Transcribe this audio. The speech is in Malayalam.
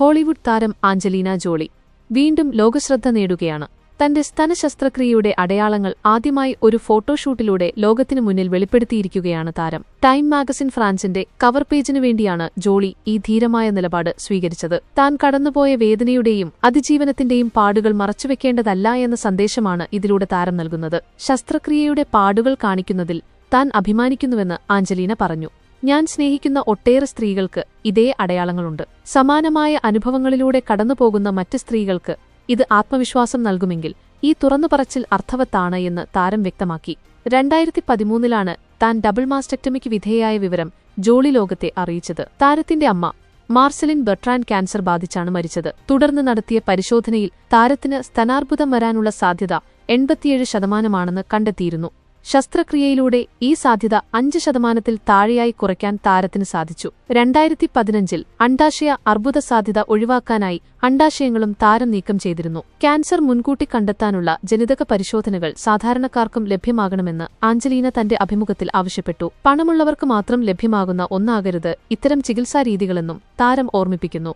ഹോളിവുഡ് താരം ആഞ്ചലീന ജോളി വീണ്ടും ലോകശ്രദ്ധ നേടുകയാണ്. തന്റെ സ്തന ശസ്ത്രക്രിയയുടെ അടയാളങ്ങൾ ആദ്യമായി ഒരു ഫോട്ടോഷൂട്ടിലൂടെ ലോകത്തിനു മുന്നിൽ വെളിപ്പെടുത്തിയിരിക്കുകയാണ് താരം. ടൈം മാഗസിൻ ഫ്രാൻസിന്റെ കവർ പേജിനു വേണ്ടിയാണ് ജോളി ഈ ധീരമായ നിലപാട് സ്വീകരിച്ചത്. താൻ കടന്നുപോയ വേദനയുടെയും അതിജീവനത്തിന്റെയും പാടുകൾ മറച്ചുവെക്കേണ്ടതല്ല എന്ന സന്ദേശമാണ് ഇതിലൂടെ താരം നൽകുന്നത്. ശസ്ത്രക്രിയയുടെ പാടുകൾ കാണിക്കുന്നതിൽ താൻ അഭിമാനിക്കുന്നുവെന്ന് ആഞ്ചലീന പറഞ്ഞു. ഞാൻ സ്നേഹിക്കുന്ന ഒട്ടേറെ സ്ത്രീകൾക്ക് ഇതേ അടയാളങ്ങളുണ്ട്. സമാനമായ അനുഭവങ്ങളിലൂടെ കടന്നുപോകുന്ന മറ്റ് സ്ത്രീകൾക്ക് ഇത് ആത്മവിശ്വാസം നൽകുമെങ്കിൽ ഈ തുറന്നു പറച്ചിൽ അർത്ഥവത്താണ് എന്ന് താരം വ്യക്തമാക്കി. രണ്ടായിരത്തി പതിമൂന്നിലാണ് താൻ ഡബിൾ മാസ്റ്റക്ടമിക്ക് വിധേയായ വിവരം ജോളി ലോകത്തെ അറിയിച്ചത്. താരത്തിന്റെ അമ്മ മാർസലിൻ ബെട്രാൻ ക്യാൻസർ ബാധിച്ചാണ് മരിച്ചത്. തുടർന്ന് നടത്തിയ പരിശോധനയിൽ താരത്തിന് സ്തനാർബുദം വരാനുള്ള സാധ്യത എൺപത്തിയേഴ് ശതമാനമാണെന്ന് കണ്ടെത്തിയിരുന്നു. ശസ്ത്രക്രിയയിലൂടെ ഈ സാധ്യത അഞ്ച് ശതമാനത്തിൽ താഴെയായി കുറയ്ക്കാൻ താരത്തിന് സാധിച്ചു. രണ്ടായിരത്തി പതിനഞ്ചിൽ അണ്ടാശയ അർബുദ സാധ്യത ഒഴിവാക്കാനായി അണ്ടാശയങ്ങളും താരം നീക്കം ചെയ്തിരുന്നു. ക്യാൻസർ മുൻകൂട്ടി കണ്ടെത്താനുള്ള ജനിതക പരിശോധനകൾ സാധാരണക്കാർക്കും ലഭ്യമാകണമെന്ന് ആഞ്ചലീന തന്റെ അഭിമുഖത്തിൽ ആവശ്യപ്പെട്ടു. പണമുള്ളവർക്ക് മാത്രം ലഭ്യമാകുന്ന ഒന്നാകരുത് ഇത്തരം ചികിത്സാരീതികളെന്നും താരം ഓർമ്മിപ്പിക്കുന്നു.